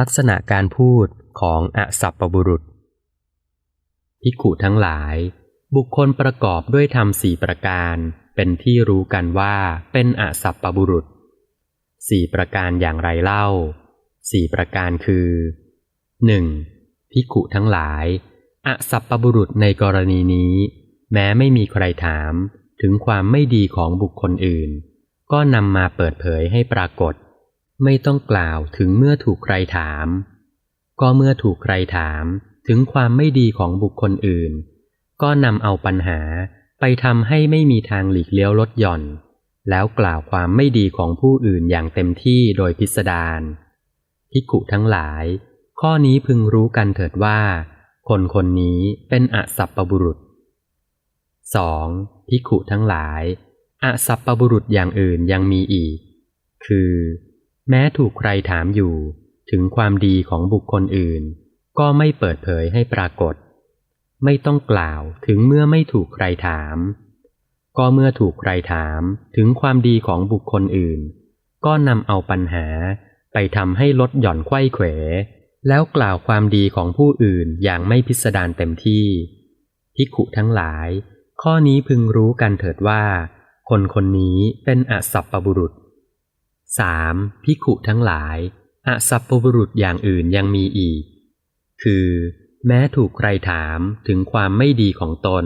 ลักษณะการพูดของอสัพปบุรุษภิกุทั้งหลาย บุคคลประกอบด้วยธรรมสี่ประการ เป็นที่รู้กันว่าเป็นอสัพปบุรุษสี่ประการอย่างไรเล่าสี่ประการคือหนึ่งภิกุทั้งหลายอสัพปบุรุษในกรณีนี้ แม้ไม่มีใครถามถึงความไม่ดีของบุคคลอื่น ก็นำมาเปิดเผยให้ปรากฏ ไม่ต้องกล่าวถึงเมื่อถูกใครถาม ก็เมื่อถูกใครถามถึงความไม่ดีของบุคคลอื่น ก็นำเอาปัญหาไปทำให้ไม่มีทางหลีกเลี้ยวลดหย่อน แล้วกล่าวความไม่ดีของผู้อื่นอย่างเต็มที่โดยพิสดารพิกุทั้งหลาย ข้อนี้พึงรู้กันเถิดว่า คนคนนี้เป็นอสัพปบุรุษ 2. พิขุทั้งหลายอสัพปบุรุษอย่างอื่นยังมีอีก คือ แม้ถูกใครถามอยู่ถึงความดีของบุคคลอื่น ก็ไม่เปิดเผยให้ปรากฏ ไม่ต้องกล่าวถึงเมื่อไม่ถูกใครถาม ก็เมื่อถูกใครถามถึงความดีของบุคคลอื่น ก็นำเอาปัญหาไปทำให้ลดหย่อนไข้เขว แล้วกล่าวความดีของผู้อื่นอย่างไม่พิสดารเต็มที่พิขุทั้งหลาย ข้อนี้พึงรู้กันเถิดว่า คนคนนี้เป็นอสัพปบุรุษ 3. พิขุทั้งหลายอสัพปบุรุษอย่างอื่นยังมีอีก คือ แม้ถูกใครถามถึงความไม่ดีของตน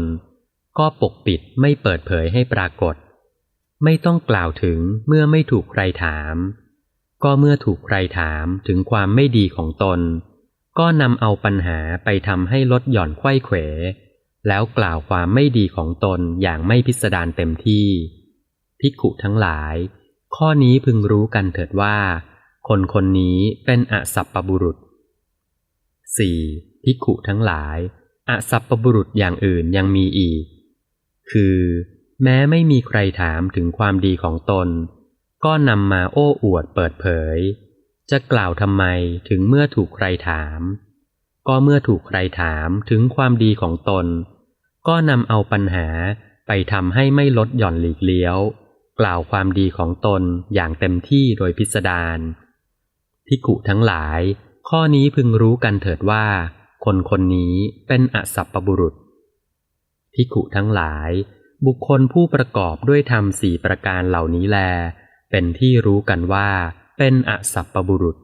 ก็ปกปิดไม่เปิดเผยให้ปรากฏ ไม่ต้องกล่าวถึงเมื่อไม่ถูกใครถาม ก็เมื่อถูกใครถามถึงความไม่ดีของตน ก็นำเอาปัญหาไปทำให้ลดหย่อนไข้เขว แล้วกล่าวความไม่ดีของตนอย่างไม่พิสดารเต็มที่ พิกุทั้งหลาย ข้อนี้พึงรู้กันเถิดว่า คนคนนี้เป็นอสัพปบุรุษ 4. พิกุทั้งหลายอสัพปบุรุษอย่างอื่นยังมีอีก คือ แม้ไม่มีใครถามถึงความดีของตน ก็นำมาโอ้อวดเปิดเผย จะกล่าวทำไมถึงเมื่อถูกใครถาม ก็เมื่อถูกใครถามถึงความดีของตน ก็นำเอาปัญหาไปทำให้ไม่ลดหย่อนหลีกเลี้ยว กล่าวความดีของตนอย่างเต็มที่โดยพิสดารพิกุทั้งหลาย ข้อนี้พึงรู้กันเถิดว่า คนคนนี้เป็นอสัพปบุรุษพิกุทั้งหลาย บุคคลผู้ประกอบด้วยธรรมสี่ประการเหล่านี้แล เป็นที่รู้กันว่า เป็นอสัพปบุรุษ